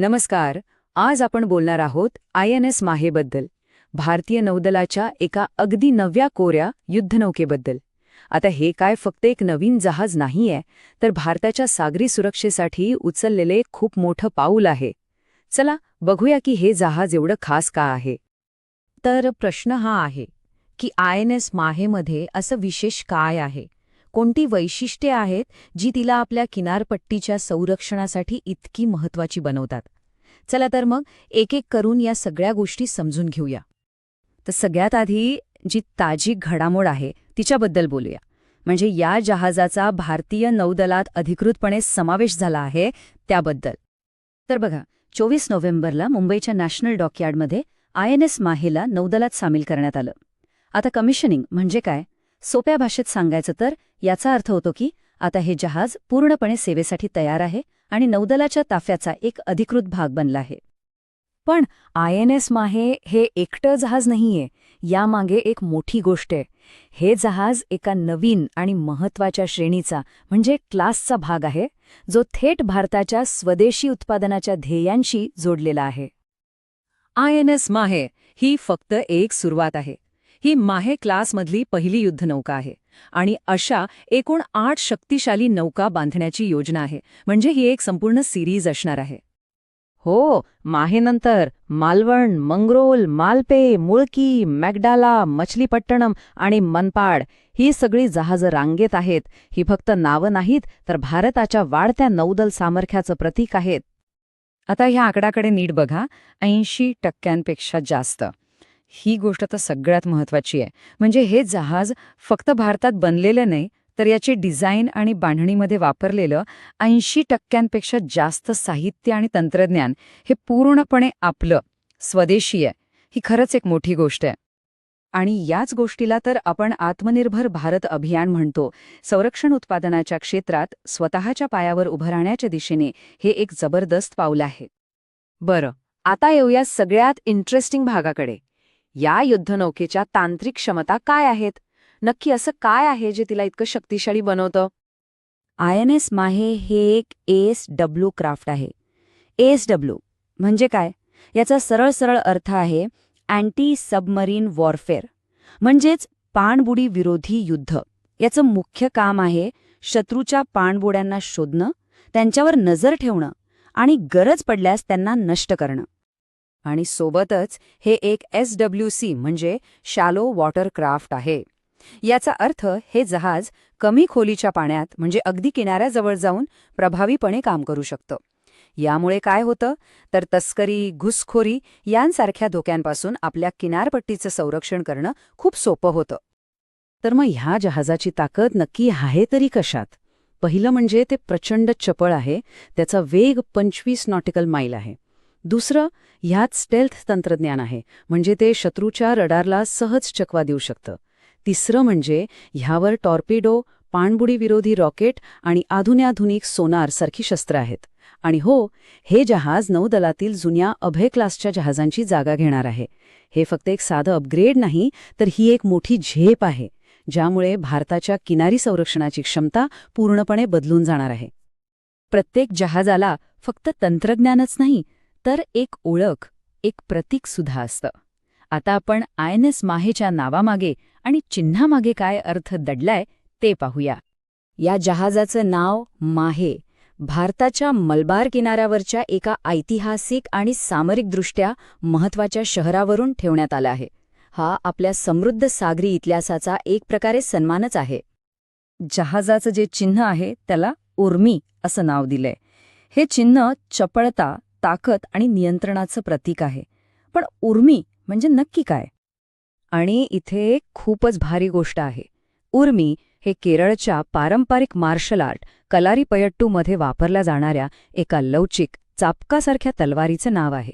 नमस्कार आज आपण बोलणार आहोत आय एन एस माहेबद्दल भारतीय नौदलाच्या एका अगदी नव्या कोऱ्या युद्धनौकेबद्दल. आता हे काय फक्त एक नवीन जहाज नाहीये तर भारताच्या सागरी सुरक्षेसाठी उचललेले खूप मोठं पाऊल आहे. चला बघूया की हे जहाज एवढं खास का आहे. तर प्रश्न हा आहे की आय एन एस माहेमध्ये असं विशेष काय आहे? कोणती वैशिष्ट्ये आहेत जी तिला आपल्या किनारपट्टीच्या संरक्षणासाठी इतकी महत्वाची बनवतात? चला तर मग एक एक करून या सगळ्या गोष्टी समजून घेऊया. तर सगळ्यात आधी जी ताजी घडामोड आहे तिच्याबद्दल बोलूया. म्हणजे या जहाजाचा भारतीय नौदलात अधिकृतपणे समावेश झाला आहे त्याबद्दल. तर बघा चोवीस नोव्हेंबरला मुंबईच्या नॅशनल डॉकयार्डमध्ये आय एन एस माहेला नौदलात सामील करण्यात आलं. आता कमिशनिंग म्हणजे काय? सोप्या भाषेत सांगायचं तर याचा अर्थ होतो की आता हे जहाज पूर्णपणे सेवेसाठी तयार आहे आणि नौदलाच्या ताफ्याचा एक अधिकृत भाग बनला आहे. पण आय एन एस माहे हे एकटं जहाज नाहीये यामागे एक मोठी गोष्ट आहे. हे जहाज एका नवीन आणि महत्त्वाच्या श्रेणीचा म्हणजे क्लासचा भाग आहे जो थेट भारताच्या स्वदेशी उत्पादनाच्या ध्येयांशी जोडलेला आहे. आय एन एस माहे ही फक्त एक सुरुवात आहे. ही माहे क्लासमधली पहिली युद्धनौका आहे. आणि अशा एकूण आठ शक्तिशाली नौका बांधण्याची योजना आहे. म्हणजे ही एक संपूर्ण सिरीज असणार आहे. हो माहेनंतर मालवण मंगरोल मालपे मुळकी मॅगडाला मछलीपट्टणम आणि मनपाड ही सगळी जहाजं रांगेत आहेत. ही फक्त नावं नाहीत तर भारताच्या वाढत्या नौदल सामर्थ्याचं प्रतीक आहेत. आता ह्या आकडाकडे नीट बघा. ऐंशी टक्क्यांपेक्षा जास्त. ही गोष्ट तर सगळ्यात महत्वाची आहे. म्हणजे हे जहाज फक्त भारतात बनलेलं नाही तर याची डिझाईन आणि बांधणीमध्ये वापरलेलं ऐंशी टक्क्यांपेक्षा जास्त साहित्य आणि तंत्रज्ञान हे पूर्णपणे आपलं स्वदेशी आहे. ही खरंच एक मोठी गोष्ट आहे. आणि याच गोष्टीला तर आपण आत्मनिर्भर भारत अभियान म्हणतो. संरक्षण उत्पादनाच्या क्षेत्रात स्वतःच्या पायावर उभं राहण्याच्या दिशेने हे एक जबरदस्त पाऊल आहे. बरं आता येऊया सगळ्यात इंटरेस्टिंग भागाकडे. या युद्धनौकेच्या तांत्रिक क्षमता काय आहेत? नक्की असं काय आहे जे तिला इतकं शक्तिशाली बनवतं? आय एन एस माहे हे एक एस डब्ल्यू क्राफ्ट आहे. एस डब्ल्यू म्हणजे काय? याचा सरळ सरळ अर्थ आहे अँटी सबमरीन वॉरफेअर म्हणजेच पाणबुडी विरोधी युद्ध. याचं मुख्य काम आहे शत्रूच्या पाणबुड्यांना शोधणं त्यांच्यावर नजर ठेवणं आणि गरज पडल्यास त्यांना नष्ट करणं. आणि सोबतच हे एक एस डब्ल्यू सी म्हणजे शॅलो वॉटर क्राफ्ट आहे. याचा अर्थ हे जहाज कमी खोलीच्या पाण्यात म्हणजे अगदी किनाऱ्याजवळ जाऊन प्रभावीपणे काम करू शकतं. यामुळे काय होतं? तर तस्करी घुसखोरी यांसारख्या धोक्यांपासून आपल्या किनारपट्टीचं संरक्षण करणं खूप सोपं होतं. तर मग ह्या जहाजाची ताकद नक्की आहे तरी कशात? पहिलं म्हणजे ते प्रचंड चपळ आहे त्याचा वेग पंचवीस नॉटिकल माईल आहे. दुसरं ह्यात स्टेल्थ तंत्रज्ञान आहे म्हणजे ते शत्रूच्या रडारला सहज चकवा देऊ शकतं. तिसरं म्हणजे ह्यावर टॉर्पेडो पाणबुडी विरोधी रॉकेट आणि आधुन्याधुनिक सोनार सारखी शस्त्र आहेत. आणि हो हे जहाज नौदलातील जुन्या अभय क्लासच्या जहाजांची जागा घेणार आहे. हे फक्त एक साधं अपग्रेड नाही तर ही एक मोठी झेप आहे ज्यामुळे भारताच्या किनारी संरक्षणाची क्षमता पूर्णपणे बदलून जाणार आहे. प्रत्येक जहाजाला फक्त तंत्रज्ञानच नाही तर एक ओळख एक प्रतीक सुद्धा असतं. आता आपण आय एन एस माहेच्या नावामागे आणि चिन्हामागे काय अर्थ दडलाय ते पाहूया. या जहाजाचं नाव माहे भारताच्या मलबार किनाऱ्यावरच्या एका ऐतिहासिक आणि सामरिकदृष्ट्या महत्त्वाच्या शहरावरून ठेवण्यात आला आहे. हा आपल्या समृद्ध सागरी इतिहासाचा एक प्रकारे सन्मानच आहे. जहाजाचं जे चिन्ह आहे त्याला उर्मी असं नाव दिलंय. हे चिन्ह चपळता ताकद आणि नियंत्रणाचं प्रतीक आहे. पण उर्मी म्हणजे नक्की काय? आणि इथे खूपच भारी गोष्ट आहे. उर्मी हे केरळच्या पारंपरिक मार्शल आर्ट कलारीपयट्टूमध्ये वापरल्या जाणाऱ्या एका लवचिक चापकासारख्या तलवारीचं नाव आहे.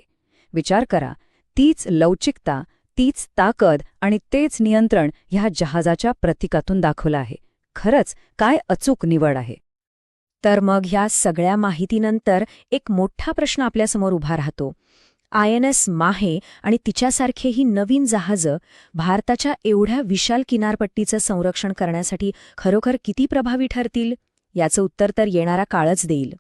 विचार करा तीच लवचिकता तीच ताकद आणि तेच नियंत्रण ह्या जहाजाच्या प्रतीकातून दाखवलं आहे. खरंच काय अचूक निवड आहे. तर मग ह्या सगळ्या माहितीनंतर एक मोठा प्रश्न आपल्यासमोर उभा राहतो. आय एन एस माहे आणि तिच्यासारखे ही नवीन जहाजं भारताच्या एवढ्या विशाल किनारपट्टीचं संरक्षण करण्यासाठी खरोखर किती प्रभावी ठरतील? याचं उत्तर तर येणारा काळच देईल.